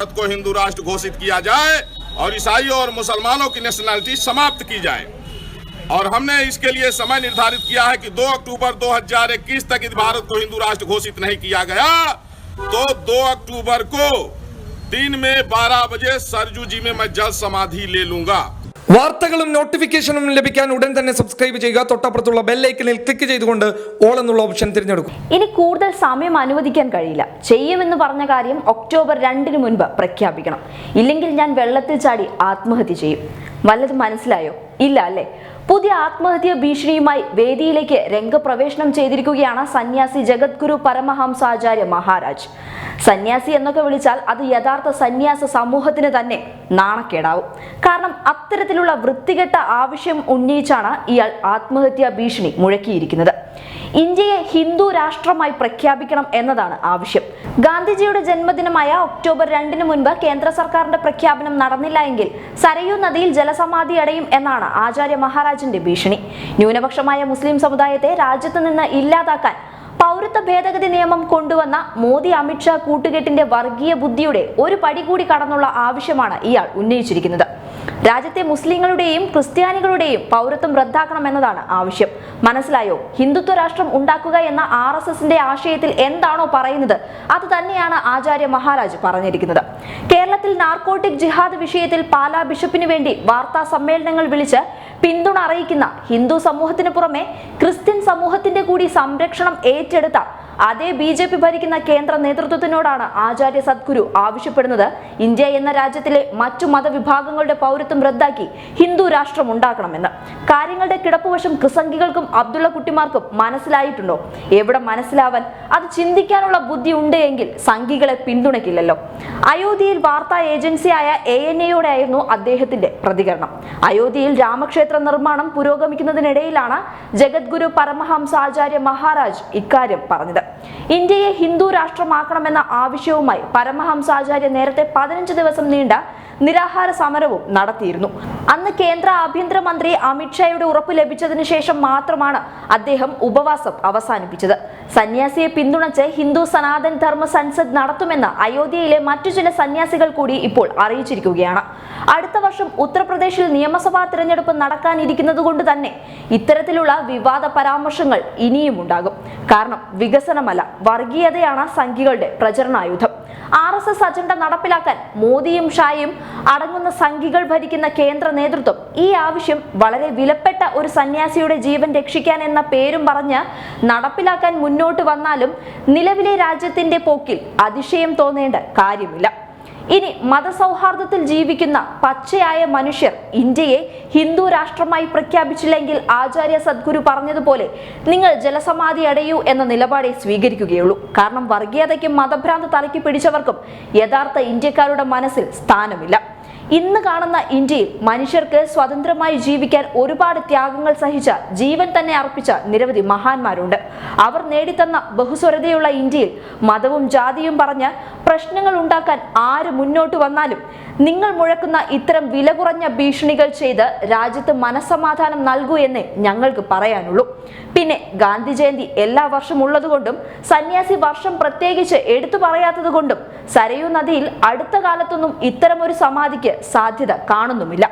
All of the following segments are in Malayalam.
भारत को हिंदू राष्ट्र घोषित किया जाए और ईसाइयों और मुसलमानों की नेशनलिटी समाप्त की जाए। और हमने इसके लिए समय निर्धारित किया है कि 2 अक्टूबर 2021 तक यदि भारत को हिंदू राष्ट्र घोषित नहीं किया गया। तो 2 अक्टूबर को दिन में 12 बजे सरजू जी में मैं जल समाधि ले लूँगा। വാർത്തകളും നോട്ടിഫിക്കേഷനും ലഭിക്കാൻ ഉടൻ തന്നെ സബ്സ്ക്രൈബ് ചെയ്യുക. തൊട്ടപ്പുറത്തുള്ള ബെല്ലൈക്കനിൽ ക്ലിക്ക് ചെയ്തുകൊണ്ട് ഓൾ എന്നുള്ള ഓപ്ഷൻ തിരഞ്ഞെടുക്കും. ഇനി കൂടുതൽ സമയം അനുവദിക്കാൻ കഴിയില്ല. ചെയ്യുമെന്ന് പറഞ്ഞ കാര്യം ഒക്ടോബർ രണ്ടിന് മുൻപ് പ്രഖ്യാപിക്കണം. ഇല്ലെങ്കിൽ ഞാൻ വെള്ളത്തിൽ ചാടി ആത്മഹത്യ ചെയ്യും. വല്ലത് മനസ്സിലായോ? ഇല്ല അല്ലേ? പുതിയ ആത്മഹത്യ ഭീഷണിയുമായി വേദിയിലേക്ക് രംഗപ്രവേശനം ചെയ്തിരിക്കുകയാണ് സന്യാസി ജഗദ്ഗുരു പരമഹംസാചാര്യ മഹാരാജ്. സന്യാസി എന്നൊക്കെ വിളിച്ചാൽ അത് യഥാർത്ഥ സന്യാസ സമൂഹത്തിന് തന്നെ നാണക്കേടാവും. കാരണം അത്തരത്തിലുള്ള വൃത്തികെട്ട ആവശ്യം ഉന്നയിച്ചാണ് ഇയാൾ ആത്മഹത്യാ ഭീഷണി മുഴക്കിയിരിക്കുന്നത്. ഇന്ത്യയെ ഹിന്ദു രാഷ്ട്രമായി പ്രഖ്യാപിക്കണം എന്നതാണ് ആവശ്യം. ഗാന്ധിജിയുടെ ജന്മദിനമായ ഒക്ടോബർ രണ്ടിന് മുൻപ് കേന്ദ്ര സർക്കാരിന്റെ പ്രഖ്യാപനം നടന്നില്ല എങ്കിൽ സരയൂ നദിയിൽ ജലസമാധി അടയും എന്നാണ് ആചാര്യ മഹാരാജിന്റെ ഭീഷണി. ന്യൂനപക്ഷമായ മുസ്ലിം സമുദായത്തെ രാജ്യത്ത് നിന്ന് ഇല്ലാതാക്കാൻ പൗരത്വ ഭേദഗതി നിയമം കൊണ്ടുവന്ന മോദി അമിത്ഷാ കൂട്ടുകെട്ടിന്റെ വർഗീയ ബുദ്ധിയുടെ ഒരു പടി കൂടി കടന്നുള്ള ആവശ്യമാണ് ഇയാൾ ഉന്നയിച്ചിരിക്കുന്നത്. രാജ്യത്തെ മുസ്ലിങ്ങളുടെയും ക്രിസ്ത്യാനികളുടെയും പൗരത്വം റദ്ദാക്കണമെന്നതാണ് ആവശ്യം. മനസ്സിലായോ? ഹിന്ദുത്വ രാഷ്ട്രം ഉണ്ടാക്കുക എന്ന ആർ എസ് എസിന്റെ ആശയത്തിൽ എന്താണോ പറയുന്നത് അത് തന്നെയാണ് ആചാര്യ മഹാരാജ് പറഞ്ഞിരിക്കുന്നത്. കേരളത്തിൽ നാർക്കോട്ടിക് ജിഹാദ് വിഷയത്തിൽ പാലാ ബിഷപ്പിന് വേണ്ടി വാർത്താ സമ്മേളനങ്ങൾ വിളിച്ച് പിന്തുണ അറിയിക്കുന്ന ഹിന്ദു സമൂഹത്തിന് പുറമെ ക്രിസ്ത്യൻ സമൂഹത്തിന്റെ കൂടി സംരക്ഷണം ഏറ്റെടുത്ത അതേ ബി ജെ പി ഭരിക്കുന്ന കേന്ദ്ര നേതൃത്വത്തിനോടാണ് ആചാര്യ സദ്ഗുരു ആവശ്യപ്പെടുന്നത്. ഇന്ത്യ എന്ന രാജ്യത്തിലെ മറ്റു മതവിഭാഗങ്ങളുടെ പൗരത്വം റദ്ദാക്കി ഹിന്ദു രാഷ്ട്രം ഉണ്ടാക്കണമെന്ന്. കാര്യങ്ങളുടെ കിടപ്പുവശം ക്രിസംഗികൾക്കും അബ്ദുള്ള കുട്ടിമാർക്കും മനസ്സിലായിട്ടുണ്ടോ? എവിടെ മനസ്സിലാവാൻ? അത് ചിന്തിക്കാനുള്ള ബുദ്ധി ഉണ്ടെങ്കിൽ സംഘികളെ പിന്തുണയ്ക്കില്ലല്ലോ. അയോധ്യയിൽ വാർത്താ ഏജൻസിയായ എ എൻ എയോടായിരുന്നു അദ്ദേഹത്തിന്റെ പ്രതികരണം. അയോധ്യയിൽ രാമക്ഷേത്ര നിർമ്മാണം പുരോഗമിക്കുന്നതിനിടയിലാണ് ജഗദ്ഗുരു പരമഹംസ ആചാര്യ മഹാരാജ് ഇക്കാര്യം പറഞ്ഞത്. ഇന്ത്യയെ ഹിന്ദു രാഷ്ട്രമാക്കണമെന്ന ആവശ്യവുമായി പരമഹംസാചാര്യ നേരത്തെ പതിനഞ്ച് ദിവസം നീണ്ട നിരാഹാര സമരവും നടത്തിയിരുന്നു. അന്ന് കേന്ദ്ര ആഭ്യന്തരമന്ത്രി അമിത്ഷായുടെ ഉറപ്പ് ലഭിച്ചതിനു ശേഷം മാത്രമാണ് അദ്ദേഹം ഉപവാസം അവസാനിപ്പിച്ചത്. സന്യാസിയെ പിന്തുണച്ച് ഹിന്ദു സനാതൻ ധർമ്മ സൻസദ് നടത്തുമെന്ന് അയോധ്യയിലെ മറ്റു ചില സന്യാസികൾ കൂടി ഇപ്പോൾ അറിയിച്ചിരിക്കുകയാണ്. അടുത്ത വർഷം ഉത്തർപ്രദേശിൽ നിയമസഭാ തിരഞ്ഞെടുപ്പ് നടക്കാനിരിക്കുന്നത് കൊണ്ട് തന്നെ ഇത്തരത്തിലുള്ള വിവാദ പരാമർശങ്ങൾ ഇനിയും ഉണ്ടാകും കാരണം വികസനമല്ല വർഗീയതയാണ് സംഘികളുടെ പ്രചരണായുധം. ആർ എസ് എസ് അജണ്ട നടപ്പിലാക്കാൻ മോദിയും ഷായും അടങ്ങുന്ന സംഘികൾ ഭരിക്കുന്ന കേന്ദ്ര നേതൃത്വം ഈ ആവശ്യം വളരെ വിലപ്പെട്ട ഒരു സന്യാസിയുടെ ജീവൻ രക്ഷിക്കാൻ എന്ന പേരും പറഞ്ഞ് നടപ്പിലാക്കാൻ മുന്നോട്ട് വന്നാലും നിലവിലെ രാജ്യത്തിന്റെ പോക്കിൽ അതിശയം തോന്നേണ്ട കാര്യമില്ല. ഇനി മതസൗഹാർദ്ദത്തിൽ ജീവിക്കുന്ന പച്ചയായ മനുഷ്യർ ഇന്ത്യയെ ഹിന്ദു രാഷ്ട്രമായി പ്രഖ്യാപിച്ചില്ലെങ്കിൽ ആചാര്യ സദ്ഗുരു പറഞ്ഞതുപോലെ നിങ്ങൾ ജലസമാധി അടയൂ എന്ന നിലപാടേ സ്വീകരിക്കുകയുള്ളൂ. കാരണം വർഗീയതയ്ക്കും മതഭ്രാന്ത് തലയ്ക്ക് പിടിച്ചവർക്കും യഥാർത്ഥ ഇന്ത്യക്കാരുടെ മനസ്സിൽ സ്ഥാനമില്ല. ഇന്ന് കാണുന്ന ഇന്ത്യയിൽ മനുഷ്യർക്ക് സ്വതന്ത്രമായി ജീവിക്കാൻ ഒരുപാട് ത്യാഗങ്ങൾ സഹിച്ച ജീവൻ തന്നെ അർപ്പിച്ച നിരവധി മഹാന്മാരുണ്ട്. അവർ നേടിത്തന്ന ബഹുസ്വരതയുള്ള ഇന്ത്യയിൽ മതവും ജാതിയും പറഞ്ഞ് പ്രശ്നങ്ങൾ ഉണ്ടാക്കാൻ ആര് മുന്നോട്ട് വന്നാലും നിങ്ങൾ മുഴക്കുന്ന ഇത്തരം വില കുറഞ്ഞ ഭീഷണികൾ ചെയ്ത് രാജ്യത്ത് മനസമാധാനം നൽകൂ എന്നേ ഞങ്ങൾക്ക് പറയാനുള്ളൂ. പിന്നെ ഗാന്ധി ജയന്തി എല്ലാ വർഷം ഉള്ളതുകൊണ്ടും സന്യാസി വർഷം പ്രത്യേകിച്ച് എടുത്തു പറയാത്തതുകൊണ്ടും സരയൂ നദിയിൽ അടുത്ത കാലത്തൊന്നും ഇത്തരമൊരു സമാധിക്ക് സാധ്യത കാണുന്നുമില്ല.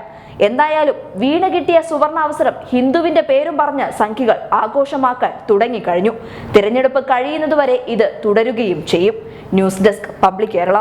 എന്തായാലും വീണ് കിട്ടിയ സുവർണാവസരം ഹിന്ദുവിന്റെ പേരും പറഞ്ഞ് സംഖ്യകൾ ആഘോഷമാക്കാൻ തുടങ്ങിക്കഴിഞ്ഞു. തിരഞ്ഞെടുപ്പ് കഴിയുന്നതുവരെ ഇത് തുടരുകയും ചെയ്യും. News desk public Kerala.